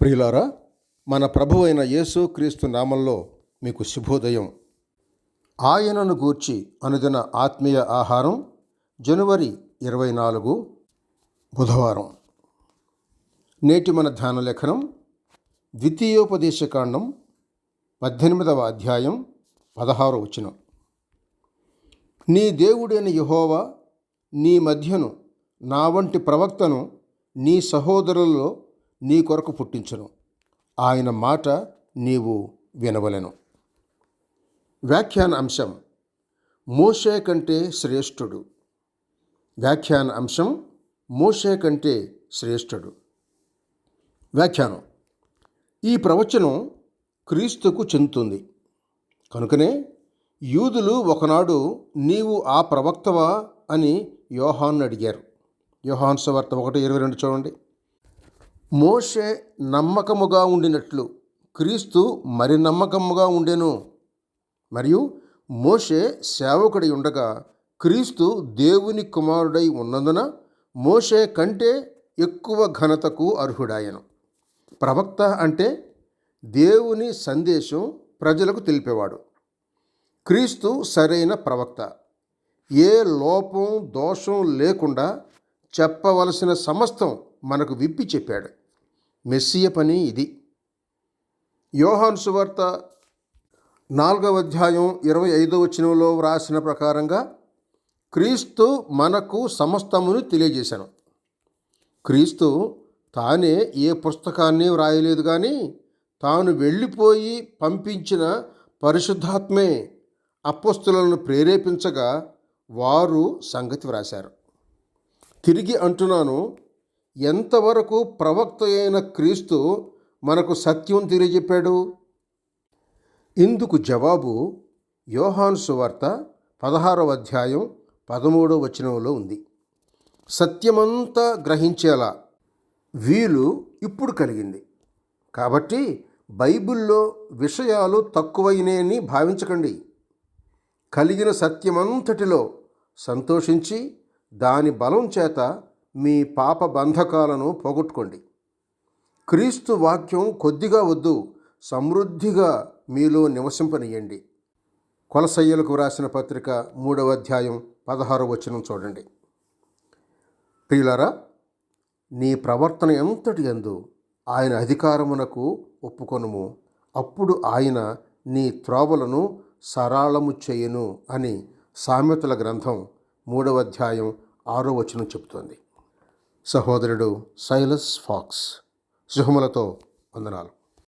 ప్రియులారా మన ప్రభు అయిన యేసు క్రీస్తు నామంలో మీకు శుభోదయం. ఆయనను గూర్చి అనుదిన ఆత్మీయ ఆహారం జనవరి ఇరవై నాలుగు బుధవారం. నేటి మన ధ్యాన లేఖనం ద్వితీయోపదేశకాండం పద్దెనిమిదవ అధ్యాయం పదహారు వచనం. నీ దేవుడైన యహోవా నీ మధ్యను నా వంటి ప్రవక్తను నీ సహోదరుల్లో నీ కొరకు పుట్టించను. ఆయన మాట నీవు వినవలెను. వ్యాఖ్యాన అంశం మోషే కంటే శ్రేష్ఠుడు. వ్యాఖ్యాన అంశం మోషే కంటే శ్రేష్ఠుడు. వ్యాఖ్యానం ఈ ప్రవచనం క్రీస్తుకు చెందుతుంది. కనుకనే యూదులు ఒకనాడు నీవు ఆ ప్రవక్తవా అని యోహాన్ను అడిగారు. యోహాన్ సవార్త ఒకటి ఇరవై రెండు చూడండి. మోషే నమ్మకముగా ఉండినట్లు క్రీస్తు మరి నమ్మకముగా ఉండెను. మరియు మోషే సేవకుడై ఉండగా క్రీస్తు దేవుని కుమారుడై ఉన్నందున మోషే కంటే ఎక్కువ ఘనతకు అర్హుడాయను. ప్రవక్త అంటే దేవుని సందేశం ప్రజలకు తెలిపేవాడు. క్రీస్తు సరైన ప్రవక్త. ఏ లోపం దోషం లేకుండా చెప్పవలసిన సమస్తం మనకు విప్పి చెప్పాడు. మెస్సియ పని ఇది. యోహాన్ సువార్త నాలుగవ అధ్యాయం ఇరవై ఐదవ వచనంలో వ్రాసిన ప్రకారంగా క్రీస్తు మనకు సమస్తమును తెలియజేశాను. క్రీస్తు తానే ఏ పుస్తకాన్ని వ్రాయలేదు కానీ తాను వెళ్ళిపోయి పంపించిన పరిశుద్ధాత్మే అప్పస్తులను ప్రేరేపించగా వారు సంగతి వ్రాశారు. తిరిగి అంటున్నాను ఎంతవరకు ప్రవక్త అయిన క్రీస్తు మనకు సత్యం తెలియజెప్పాడు? ఇందుకు జవాబు యోహాన్ సువార్త పదహారవ అధ్యాయం పదమూడవ వచనంలో ఉంది. సత్యమంతా గ్రహించేలా వీలు ఇప్పుడు కలిగింది. కాబట్టి బైబిల్లో విషయాలు తక్కువైనాయని భావించకండి. కలిగిన సత్యమంతటిలో సంతోషించి దాని బలం చేత మీ పాప బంధకాలను పోగొట్టుకోండి. క్రీస్తు వాక్యం కొద్దిగా వద్దు సమృద్ధిగా మీలో నివసింపనీయండి. కొలసయ్యలకు వ్రాసిన పత్రిక మూడవ అధ్యాయం పదహారు వచనం చూడండి. ప్రియులారా నీ ప్రవర్తన ఎంతటి ఎందు ఆయన అధికారమునకు ఒప్పుకొనుము. అప్పుడు ఆయన నీ త్రోవలను సరాళము చేయును అని సామెతల గ్రంథం మూడవ అధ్యాయం ఆరో వచనం చెబుతోంది. సహోదరుడు సైలస్ ఫాక్స్. శుభములతో వందనాలు.